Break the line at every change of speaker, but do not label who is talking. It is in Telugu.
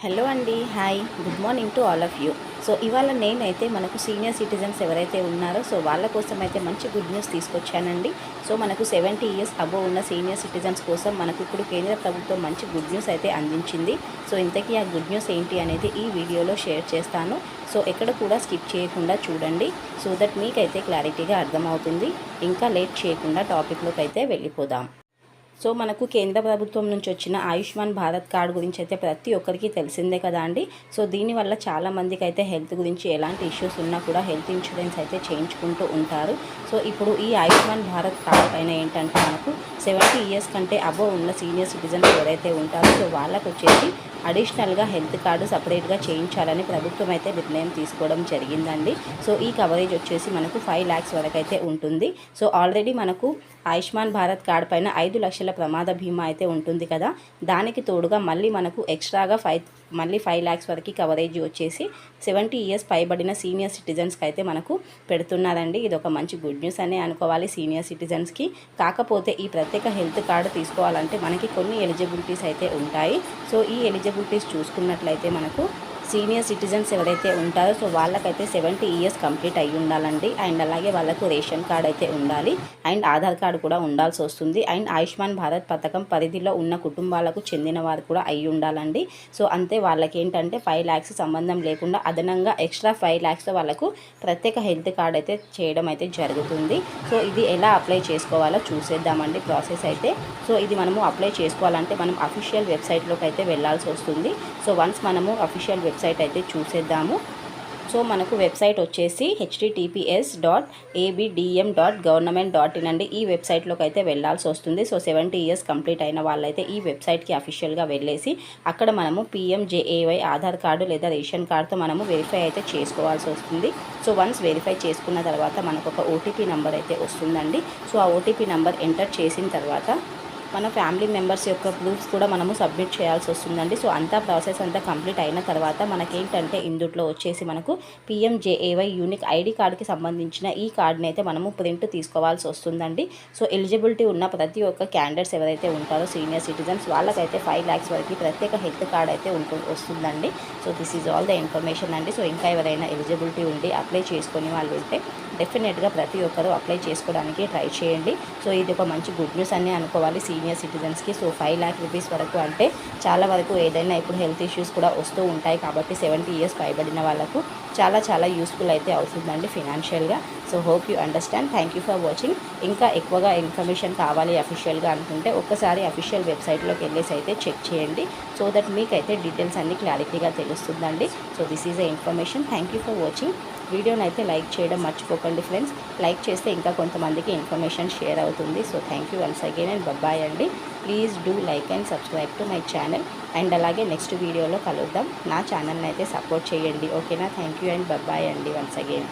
హలో అండి hi. Good morning to all of you. So ఇవాళ నేనైతే మనకు సీనియర్ సిటిజన్స్ ఎవరైతే ఉన్నారో సో వాళ్ళ కోసం అయితే మంచి గుడ్ న్యూస్ తీసుకొచ్చానండి. సో మనకు సెవెంటీ ఇయర్స్ అబోవ్ ఉన్న సీనియర్ సిటిజన్స్ కోసం మనకు ఇప్పుడు కేంద్ర ప్రభుత్వం మంచి గుడ్ న్యూస్ అయితే అందించింది. సో ఇంతకీ ఆ గుడ్ న్యూస్ ఏంటి అనేది ఈ వీడియోలో షేర్ చేస్తాను. సో ఎక్కడ కూడా స్కిప్ చేయకుండా చూడండి. సో దట్ మీకైతే క్లారిటీగా అర్థమవుతుంది. ఇంకా లేట్ చేయకుండా టాపిక్లోకి అయితే వెళ్ళిపోదాం. సో మనకు కేంద్ర ప్రభుత్వం నుంచి వచ్చిన ఆయుష్మాన్ భారత్ కార్డు గురించి అయితే ప్రతి ఒక్కరికి తెలిసిందే కదా అండి. సో దీనివల్ల చాలామందికి అయితే హెల్త్ గురించి ఎలాంటి ఇష్యూస్ ఉన్నా కూడా హెల్త్ ఇన్సూరెన్స్ అయితే చేయించుకుంటూ ఉంటారు. సో ఇప్పుడు ఈ ఆయుష్మాన్ భారత్ కార్డు పైన ఏంటంటే మనకు సెవెంటీ ఇయర్స్ కంటే అబోవ్ ఉన్న సీనియర్ సిటిజన్స్ ఎవరైతే ఉంటారో సో వాళ్ళకు వచ్చేసి అడిషనల్గా హెల్త్ కార్డు సపరేట్గా చేయించాలని ప్రభుత్వం అయితే నిర్ణయం తీసుకోవడం జరిగిందండి. సో ఈ కవరేజ్ వచ్చేసి మనకు ఫైవ్ ల్యాక్స్ వరకు అయితే ఉంటుంది. సో ఆల్రెడీ మనకు ఆయుష్మాన్ భారత్ కార్డ్ పైన ఐదు లక్షల ప్రమాద బీమా అయితే ఉంటుంది కదా. దానికి తోడుగా మళ్ళీ మనకు ఎక్స్ట్రాగా ఫైవ్ మళ్ళీ ఫైవ్ ల్యాక్స్ వరకు కవరేజ్ వచ్చేసి సెవెంటీ ఇయర్స్ పైబడిన సీనియర్ సిటిజన్స్కి అయితే మనకు పెడుతున్నారండి. ఇది ఒక మంచి గుడ్ న్యూస్ అనే అనుకోవాలి సీనియర్ సిటిజన్స్కి. కాకపోతే ఈ ప్రత్యేక హెల్త్ కార్డు తీసుకోవాలంటే మనకి కొన్ని ఎలిజిబిలిటీస్ అయితే ఉంటాయి. సో ఈ ఎలిజిబిలిటీస్ చూసుకున్నట్లయితే మనకు సీనియర్ సిటిజన్స్ ఎవరైతే ఉంటారో సో వాళ్ళకైతే సెవెంటీ ఇయర్స్ కంప్లీట్ అయ్యి ఉండాలండి. అండ్ అలాగే వాళ్ళకు రేషన్ కార్డ్ అయితే ఉండాలి. అండ్ ఆధార్ కార్డు కూడా ఉండాల్సి వస్తుంది. అండ్ ఆయుష్మాన్ భారత్ పథకం పరిధిలో ఉన్న కుటుంబాలకు చెందిన వారు కూడా అయి ఉండాలండి. సో అంతే వాళ్ళకి ఏంటంటే ఫైవ్ ల్యాక్స్ సంబంధం లేకుండా అదనంగా ఎక్స్ట్రా ఫైవ్ ల్యాక్స్ వాళ్ళకు ప్రత్యేక హెల్త్ కార్డ్ అయితే చేయడం అయితే జరుగుతుంది. సో ఇది ఎలా అప్లై చేసుకోవాలో చూసేద్దామండి ప్రాసెస్ అయితే. సో ఇది మనము అప్లై చేసుకోవాలంటే మనం అఫీషియల్ వెబ్సైట్లోకి అయితే వెళ్ళాల్సి వస్తుంది. సో వన్స్ మనము అఫీషియల్ వెబ్ వెబ్సైట్ అయితే చూసేద్దాము. సో మనకు వెబ్సైట్ వచ్చేసి HTTPS dot ABDM dot government dot in అండి. ఈ వెబ్సైట్లోకి అయితే వెళ్ళాల్సి వస్తుంది. సో సెవెంటీ ఇయర్స్ కంప్లీట్ అయిన వాళ్ళైతే ఈ వెబ్సైట్కి అఫీషియల్గా వెళ్ళేసి అక్కడ మనము పిఎంజేఏవై ఆధార్ కార్డు లేదా రేషన్ కార్డుతో మనము వెరిఫై అయితే చేసుకోవాల్సి వస్తుంది. సో వన్స్ వెరిఫై చేసుకున్న తర్వాత మనకు ఒక ఓటీపీ నెంబర్ అయితే వస్తుందండి. సో ఆ ఓటీపీ నెంబర్ ఎంటర్ చేసిన తర్వాత మన ఫ్యామిలీ మెంబర్స్ యొక్క ప్రూఫ్స్ కూడా మనము సబ్మిట్ చేయాల్సి వస్తుందండి. సో అంతా ప్రాసెస్ అంతా కంప్లీట్ అయిన తర్వాత మనకేంటంటే ఇందుట్లో వచ్చేసి మనకు పిఎంజేఏవై యూనిక్ ఐడి కార్డుకి సంబంధించిన ఈ కార్డుని అయితే మనము ప్రింట్ తీసుకోవాల్సి వస్తుందండి. సో ఎలిజిబిలిటీ ఉన్న ప్రతి ఒక్క క్యాండిడేట్స్ ఎవరైతే ఉంటారో సీనియర్ సిటిజన్స్ వాళ్ళకైతే ఫైవ్ ల్యాక్స్ వరకు ప్రత్యేక హెల్త్ కార్డ్ అయితే ఉంటు వస్తుందండి. So this is all the information అండి. సో ఇంకా ఎవరైనా ఎలిజిబిలిటీ ఉండి అప్లై చేసుకుని వాళ్ళు ఉంటే డెఫినెట్గా ప్రతి ఒక్కరూ అప్లై చేసుకోవడానికి ట్రై చేయండి. సో ఇది ఒక మంచి గుడ్ న్యూస్ అని అనుకోవాలి. సీనియర్ సిటిజన్స్కి సో ఫైవ్ ల్యాక్ రూపీస్ వరకు అంటే చాలా వరకు ఏదైనా ఇప్పుడు హెల్త్ ఇష్యూస్ కూడా వస్తూ ఉంటాయి కాబట్టి సెవెంటీ ఇయర్స్ పైబడిన వాళ్ళకు చాలా చాలా యూస్ఫుల్ అయితే అవుతుందండి ఫినాన్షియల్గా. So hope you understand. Thank you for watching. ఇంకా ఎక్కువగా ఇన్ఫర్మేషన్ కావాలి అఫీషియల్గా అనుకుంటే ఒక్కసారి అఫీషియల్ వెబ్సైట్లోకి వెళ్ళేసి అయితే చెక్ చేయండి. సో దట్ మీకైతే డీటెయిల్స్ అన్ని క్లారిటీగా తెలుస్తుందండి. So this is a information. Thank you for watching. వీడియోని అయితే లైక్ చేయడం మర్చిపోకండి ఫ్రెండ్స్. లైక్ చేస్తే ఇంకా కొంతమందికి ఇన్ఫర్మేషన్ షేర్ అవుతుంది. So thank you once again and bye అండి. Please do like and subscribe to my channel. And అలాగే నెక్స్ట్ వీడియోలో కలుద్దాం. నా ఛానల్ని అయితే సపోర్ట్ చేయండి. ఓకేనా? థ్యాంక్ యూ అండ్ బాయ్ అండి వన్స్ అగైన్.